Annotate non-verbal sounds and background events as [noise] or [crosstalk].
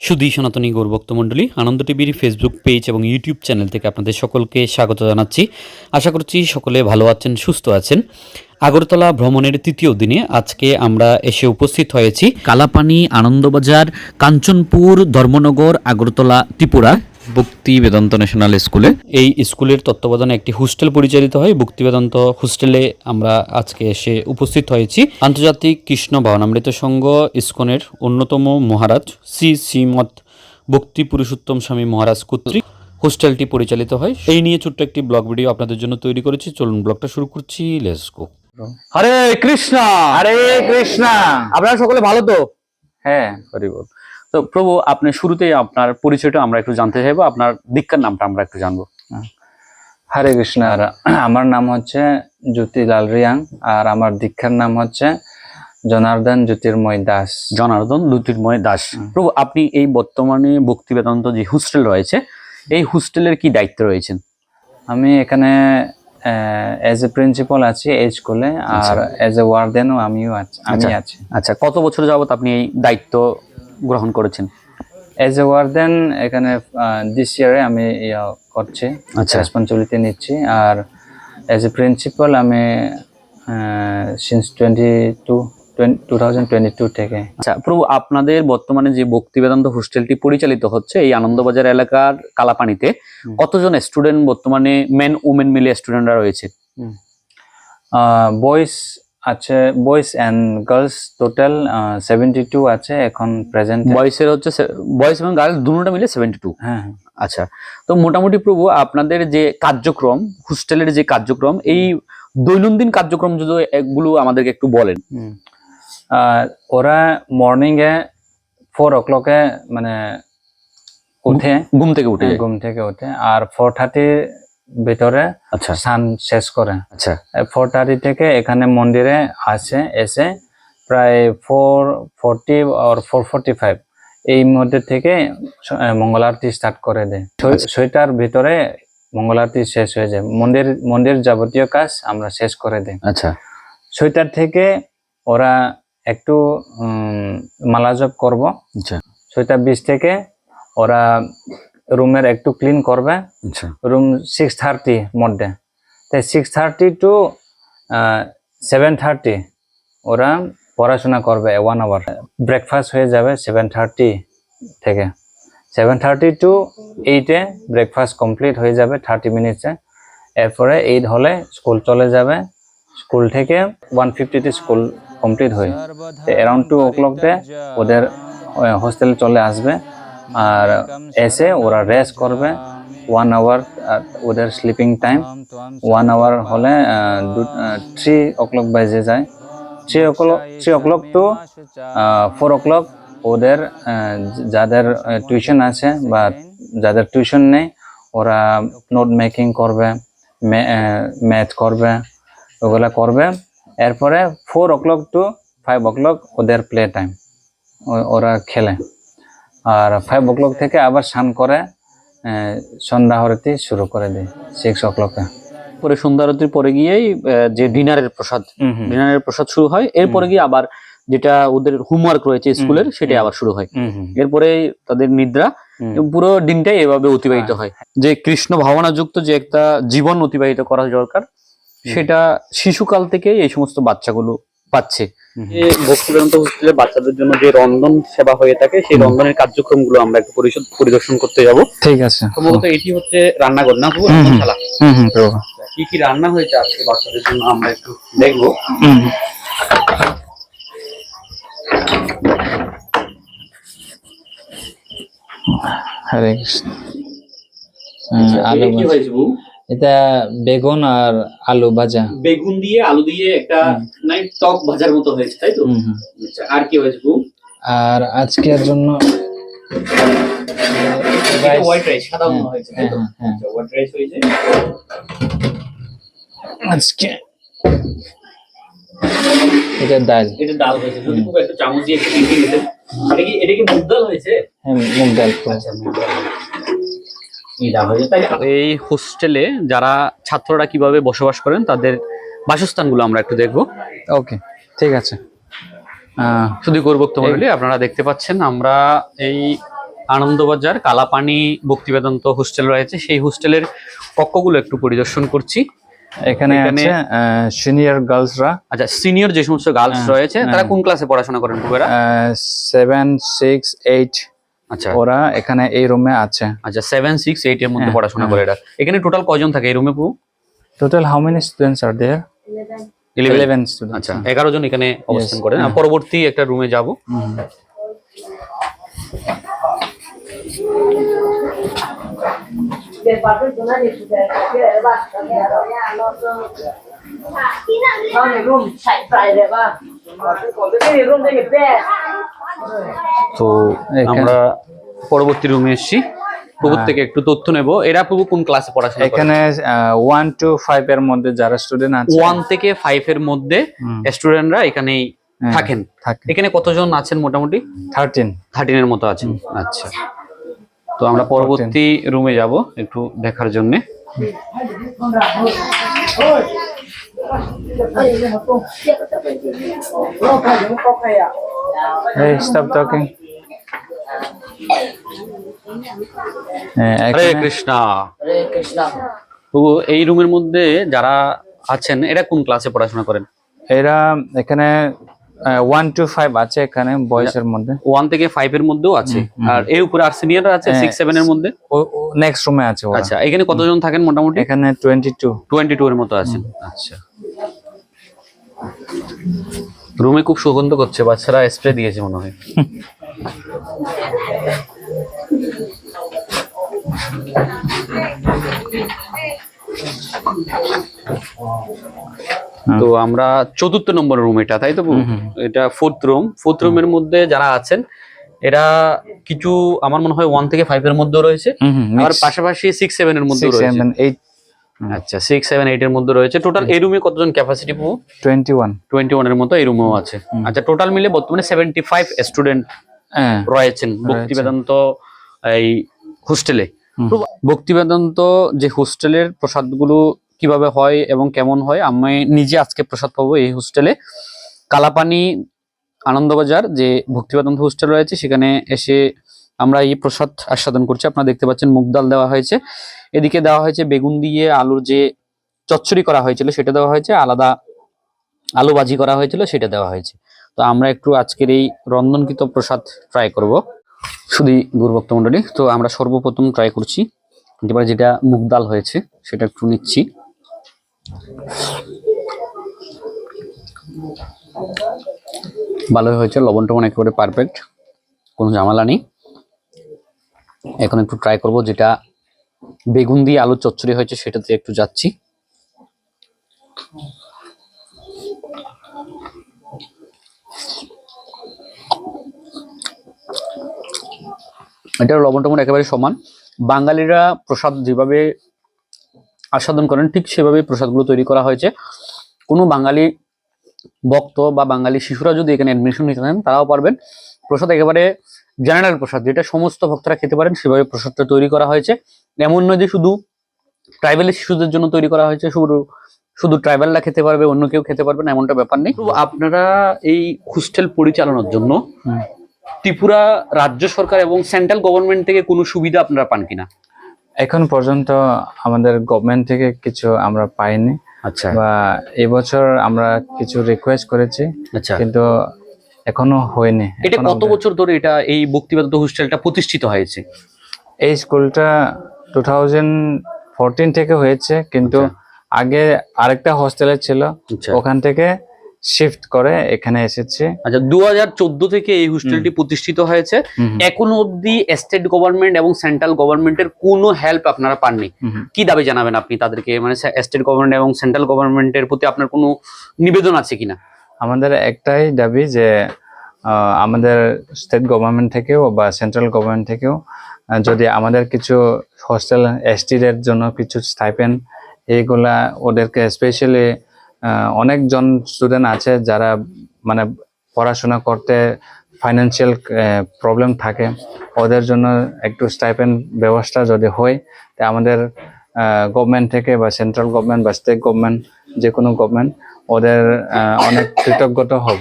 সুধী সনাতনী গৌরভক্ত মণ্ডলী, আনন্দ টিভির ফেসবুক পেজ এবং ইউটিউব চ্যানেল থেকে আপনাদের সকলকে স্বাগত জানাচ্ছি। আশা করছি সকলে ভালো আছেন, সুস্থ আছেন। আগরতলা ভ্রমণের তৃতীয় দিনে আজকে আমরা এসে উপস্থিত হয়েছি। কালাপানি, আনন্দবাজার, কাঞ্চনপুর, ধর্মনগর, আগরতলা, ত্রিপুরা। ভক্তি বেদান্ত ন্যাশনাল স্কুলে। এই স্কুলের তত্ত্বাবধানে একটি হোস্টেল পরিচালিত হয়। ভক্তি বেদান্ত হোস্টেলে আমরা আজকে এসে উপস্থিত হয়েছি। আন্তর্জাতিক কৃষ্ণ ভাবনামৃত সংঘ ইস্কনের অন্যতম মহারাজ শ্রী শ্রীমৎ ভক্তি পুরুষোত্তম স্বামী মহারাজ কর্তৃক হোস্টেলটি পরিচালিত হয়। এই নিয়ে ছোট্ট একটি ব্লগ ভিডিও আপনাদের জন্য তৈরি করেছি। চলুন ব্লগটা শুরু করছি। Let's go Hare Krishna! হরে কৃষ্ণ! আপনারা সকলে ভালো তো? হ্যাঁ। হরি বল। তো প্রভু আপনি শুরুতেই আপনার পরিচয়টা আমরা একটু জানতে চাইব। আপনার দীক্ষার নামটা আমরা একটু জানব। হরে কৃষ্ণ। আর আমার নাম হচ্ছে জ্যোতিলাল রিয়াং আর আমার দীক্ষার নাম হচ্ছে জনার্দন জ্যোতির্ময় দাস। জনার্দন জ্যোতির্ময় দাস। প্রভু আপনি এই বর্তমানে ভক্তি বেদান্ত যে হোস্টেল রয়েছে এই হোস্টেলের কি দায়িত্ব রয়েছেন? আমি এখানে এজ এ প্রিন্সিপাল আছি এই স্কুলে আর এজ এ ওয়ার্ডেনও আমিও আছি আমি আচ্ছা। আছি। আচ্ছা কত বছর যাবত আপনি এই দায়িত্ব গ্রহণ করেছেন। এজ এ ওয়ার্ডেন এখানে দিস ইয়ারে আমি ইয়া করছি আচ্ছা। রেসপন্সিবিলিটি নিচ্ছি। আর এজ এ প্রিন্সিপাল আমি সিন্স টোয়েন্টি টু থেকে। আচ্ছা প্রভু আপনাদের বর্তমানে যে ভক্তি বেদান্ত হোস্টেলটি পরিচালিত হচ্ছে এই আনন্দবাজার এলাকার কালাপানিতে কতজন স্টুডেন্ট বর্তমানে মেন উমেন মিলে স্টুডেন্টরা রয়েছে? বয়েস আছে boys and girls total seventy two আছে এখন প্রেজেন্ট বয়সের হচ্ছে বয়স এবং গার্লস দুটোটা মিলে সেভেন্টি টু হ্যাঁ। আচ্ছা তো মোটামুটি প্রভু আপনাদের যে কার্যক্রম হোস্টেলের যে কার্যক্রম এই দৈনন্দিন কার্যক্রম যদি এগুলো আমাদেরকে একটু বলেন। আর ওরা মর্নিং এ ফোর ও ক্লকে মানে উঠে। ঘুম থেকে উঠে। ঘুম থেকে উঠে। আর ফোর থার্টির ভিতরে আচ্ছা। স্নান শেষ করে। আচ্ছা। ফোর থার্টি থেকে এখানে মন্দিরে আসে এসে প্রায় ফোর ফোরটি আর ফোর ফোরটি ফাইভ এই মধ্যে থেকে মঙ্গল আরতি স্টার্ট করে দেয়। ছয়- ছয়টার ভিতরে মঙ্গল আরতি শেষ হয়ে যায়। মন্দির মন্দির যাবতীয় কাজ আমরা শেষ করে দিই। আচ্ছা। ছয়টার থেকে ওরা একটু উম, মালা জপ করব। আচ্ছা। ছয়টা বিশ থেকে ওরা রুমের একটু ক্লিন করবে। আচ্ছা। রুম সিক্স থার্টি মধ্যে। তাই six thirty to seven thirty ওরা পড়াশোনা করবে ওয়ান আওয়ার ব্রেকফাস্ট হয়ে যাবে সেভেন থার্টি থেকে। সেভেন থার্টি টু এইটে ব্রেকফাস্ট কমপ্লিট হয়ে যাবে থার্টি মিনিটসে এরপরে এইট হলে স্কুল চলে যাবে। স্কুল থেকে ওয়ান ফিফটিতে স্কুল কমপ্লিট হয়। অ্যারাউন্ড টু ও ক্লকতে ওদের হোস্টেলে চলে আসবে। আর এসে ওরা রেস্ট করবে। ওয়ান আওয়ার ওদের স্লিপিং টাইম ওয়ান আওয়ার হলে থ্রি ও ক্লক বাজে যায়। Three o'clock three o'clock to four o'clock ওদের যাদের টিউশন আছে বা যাদের টিউশন নেই, ওরা নোট মেকিং করবে ম্যাথ করবে, ওগুলা করবে। এরপরে ফোর ও ক্লক টু ফাইভ ও ক্লক ওদের প্লে টাইম ওরা খেলে। আর ফাইভ ও ক্লক থেকে আবার স্নান করে সন্ধ্যা আরতি শুরু করে দেয় সিক্স ও ক্লকে পরে সন্ধ্যা আরতির পরে গিয়েই যে ডিনারের প্রসাদ ডিনারের প্রসাদ শুরু হয় এরপরে গিয়ে আবার যেটা ওদের হোমওয়ার্ক রয়েছে স্কুলের সেটাই আবার শুরু হয়। এরপরে তাদের নিদ্রা পুরো দিনটাই এভাবে অতিবাহিত হয়। যে কৃষ্ণ ভাবনা যুক্ত যে একটা জীবন অতিবাহিত করা দরকার সেটা শিশুকাল থেকে এই সমস্ত বাচ্চাগুলো পাচ্ছে। হোস্টেলে বাচ্চাদের জন্য যে রন্ধন সেবা হয়ে থাকে সেই রন্ধনের কার্যক্রমগুলো আমরা একটু পরিশোধ পরিদর্শন করতে যাব। ঠিক আছে। সম্ভবত এটি হচ্ছে রান্নাঘর না। রন্ধনশালা? কি কি রান্না হয়েছে আজকে বাচ্চাদের জন্য আমরা একটু দেখব। হরে কৃষ্ণ। হয়েছে বউ? এটা বেগুন আর আলু ভাজা। বেগুন দিয়ে আলু দিয়ে একটা নাই টক ভাজার মতো হয়েছে তাই তো? আচ্ছা আর কি হয়েছে আর আজকের জন্য হোয়াইট রাইস সাদা হয়েছে তাই তো? হ্যাঁ, হ্যাঁ। আচ্ছা হোয়াইট রাইস হয়েছে। আজকে এটা ডাল। এটা ডাল হয়েছে যদি খুব একটু চামচ দিয়ে একটু দিতেন। এটা কি এটা কি মুগ ডাল হয়েছে? হ্যাঁ মুগ ডাল। আচ্ছা মুগ ডাল। এই হোস্টেলে যারা ছাত্ররা কীভাবে বসবাস করেন তাদের বাসস্থানগুলো আমরা একটু দেখব। ওকে ঠিক আছে। আহ, শুধু গৌরভক্ত মন্ডলী আপনারা দেখতে পাচ্ছেন আমরা এই আনন্দবাজার কালাপানি ভক্তিবেদান্ত হোস্টেল রয়েছে। সেই হোস্টেলের কক্ষগুলো একটু পরিদর্শন করছি। এখানে এখানে- আছে সিনিয়র গার্লসরা আচ্ছা সিনিয়র যে সমস্ত গার্লস হ্যাঁ, রয়েছে তারা হ্যাঁ। কোন ক্লাসে পড়াশোনা করেন পুবেরা সেভেন সিক্স এইট আচ্ছা। ওরা এখানে এই রুমে আছে। আচ্ছা সেভেন সিক্স এইট এর মধ্যে হ্যাঁ, পড়াশোনা হ্যাঁ। করে এরা। এখানে টোটাল কজন থাকে এই রুমে পু total how many students are there eleven eleven student আচ্ছা এগারো জন এখানে অবস্থান করে। করেন আর হ্যাঁ। পরবর্তী একটা রুমে যাব। room তো আমরা পরবর্তী রুমে এসছি। পুকুর হ্যাঁ। থেকে একটু তথ্য নেব। এরা পুকুর কোন ক্লাসে পড়াশোনা এখানে ওয়ান টু ফাইভ এর মধ্যে যারা স্টুডেন্ট আছে ওয়ান থেকে ফাইভ এর মধ্যে স্টুডেন্টরা এখানে হ্যাঁ, থাকেন। এখানে কতজন আছেন মোটামুটি? থার্টিন থার্টিন এর মতো আছেন। আচ্ছা। তো আমরা পরবর্তী রুমে যাব একটু দেখার জন্য। কৃষ্ণা হরে কৃষ্ণ প্রভু এই রুমের মধ্যে যারা আছেন এরা কোন ক্লাসে পড়াশোনা করেন? এরা এখানে ওয়ান টু ফাইভ আছে এখানে বয়সের মধ্যে। ওয়ান থেকে ফাইভ এর মধ্যেও আছে। আর এর উপরে আর সিনিয়ররা আছে হ্যাঁ, সিক্স সেভেন এর মধ্যে? নেক্সট রুমে আছে ওরা। আচ্ছা এখানে কতজন থাকেন মোটামুটি? এখানে টোয়েন্টি টু টোয়েন্টি টু এর মতো আছেন। আচ্ছা। রুমে খুব সুগন্ধ করছে বাচ্চারা স্প্রে দিয়েছে মনে হয়। [laughs] তো আমরা চতুর্থ নম্বর রুম এটা তাই তো। এটা ফোর্থ রুম ফোর্থ রুমের মধ্যে যারা আছেন এরা কিছু আমার মনে হয় ওয়ান থেকে ফাইভ এর মধ্যেও রয়েছে। আর পাশাপাশি সিক্স সেভেন এর মধ্যে রয়েছে। আচ্ছা সিক্স সেভেন এইট এর মধ্যে রয়েছে। টোটাল এই রুমে কতজন ক্যাপাসিটি পাবো টোয়েন্টি ওয়ান টোয়েন্টি ওয়ানের মতো এই রুমেও আছে। আচ্ছা টোটাল মিলে বর্তমানে সেভেন্টি ফাইভ স্টুডেন্ট হ্যাঁ রয়েছেন ভক্তি বেদান্ত এই হোস্টেলে। ভক্তি বেদান্ত যে হোস্টেলের প্রসাদগুলো কীভাবে হয় এবং কেমন হয়, আমি নিজে আজকে প্রসাদ পাবো এই হোস্টেলে। কালাপানি আনন্দবাজার যে ভক্তি বেদান্ত হোস্টেল রয়েছে, সেখানে এসে আমরা এই প্রসাদ আস্বাদন করছি। আপনারা দেখতে পাচ্ছেন মুগ ডাল দেওয়া হয়েছে। এদিকে দেওয়া হয়েছে বেগুন দিয়ে আলুর যে চচ্চড়ি করা হয়েছিল, সেটা দেওয়া হয়েছে। আলাদা আলু ভাজি করা হয়েছিল, সেটা দেওয়া হয়েছে। তো আমরা একটু আজকের এই রন্ধনকৃত প্রসাদ ট্রাই করব। শুধু গুরুভক্ত মন্ডলী তো আমরা সর্বপ্রথম ট্রাই করছি। এবার যেটা মুগ ডাল হয়েছে, সেটা একটু নিচ্ছি। ভালোই হয়েছে, লবণ টবণ একেবারে পারফেক্ট কোনো ঝামেলা নেই। এখন একটু ট্রাই করব যেটা বেগুন দিয়ে আলু চচ্চড়ি হয়েছে সেটাতে একটু যাচ্ছি। এটা লবণ টবণ একেবারে সমান। বাঙালিরা প্রসাদ যেভাবে আস্বাদন করেন ঠিক সেভাবে প্রসাদগুলো তৈরি করা হয়েছে। কোনো বাঙালি ভক্ত বা বাঙালি শিশুরা যদি এখানে অ্যাডমিশন নিতে চান তারাও পারবেন। প্রসাদ একেবারে জেনারেল প্রসাদ যেটা সমস্ত ভক্তরা খেতে পারেন সেভাবে প্রসাদটা তৈরি করা হয়েছে। এমন নয় যে শুধু ট্রাইবেলের শিশুদের জন্য তৈরি করা হয়েছে শুধু শুধু ট্রাইবেলরা খেতে পারবে অন্য কেউ খেতে পারবে না এমনটা ব্যাপার নেই। আপনারা এই হোস্টেল পরিচালনার জন্য ত্রিপুরা রাজ্য সরকার এবং সেন্ট্রাল গভর্নমেন্ট থেকে কোনো সুবিধা আপনারা পান কিনা? এখন পর্যন্ত আমাদের গভর্নমেন্ট থেকে কিছু আমরা পাইনি। আচ্ছা। বা এবছর আমরা কিছু রিকোয়েস্ট করেছি আচ্ছা। কিন্তু এখনও হয়নি। এটা কত বছর ধরে এটা এই ভক্তিবেদান্ত হোস্টেলটা প্রতিষ্ঠিত হয়েছে? এই স্কুলটা টু থাউজেন্ড ফোরটিন থেকে হয়েছে কিন্তু আচ্ছা। আগে আরেকটা হোস্টেলে ছিল। আচ্ছা। ওখান থেকে শিফট করে এখানে এসেছে। আচ্ছা দু হাজার চোদ্দ থেকে এই হোস্টেলটি প্রতিষ্ঠিত হয়েছে। এখনও অবধি স্টেট গভর্নমেন্ট এবং সেন্ট্রাল গভর্নমেন্টের কোনো হেল্প আপনারা পাননি। কি দাবি জানাবেন আপনি তাদেরকে? মানে স্টেট গভর্নমেন্ট এবং সেন্ট্রাল গভর্নমেন্টের প্রতি আপনার কোনো নিবেদন আছে কিনা? আমাদের একটাই দাবি যে আমাদের স্টেট গভর্নমেন্ট থেকেও বা সেন্ট্রাল গভর্নমেন্ট থেকেও যদি আমাদের কিছু হোস্টেল এসটিদের জন্য কিছু স্টাইপেন্ড এইগুলা ওদেরকে স্পেশালি অনেকজন স্টুডেন্ট আছে যারা মানে পড়াশোনা করতে ফাইন্যান্সিয়াল প্রবলেম থাকে। ওদের জন্য একটু স্টাইপেন্ড ব্যবস্থা যদি হয়, তা আমাদের গভর্নমেন্ট থেকে বা সেন্ট্রাল গভর্নমেন্ট বা স্টেট গভর্নমেন্ট যে কোনো গভর্নমেন্ট ওদের অনেক কৃতজ্ঞতা হব।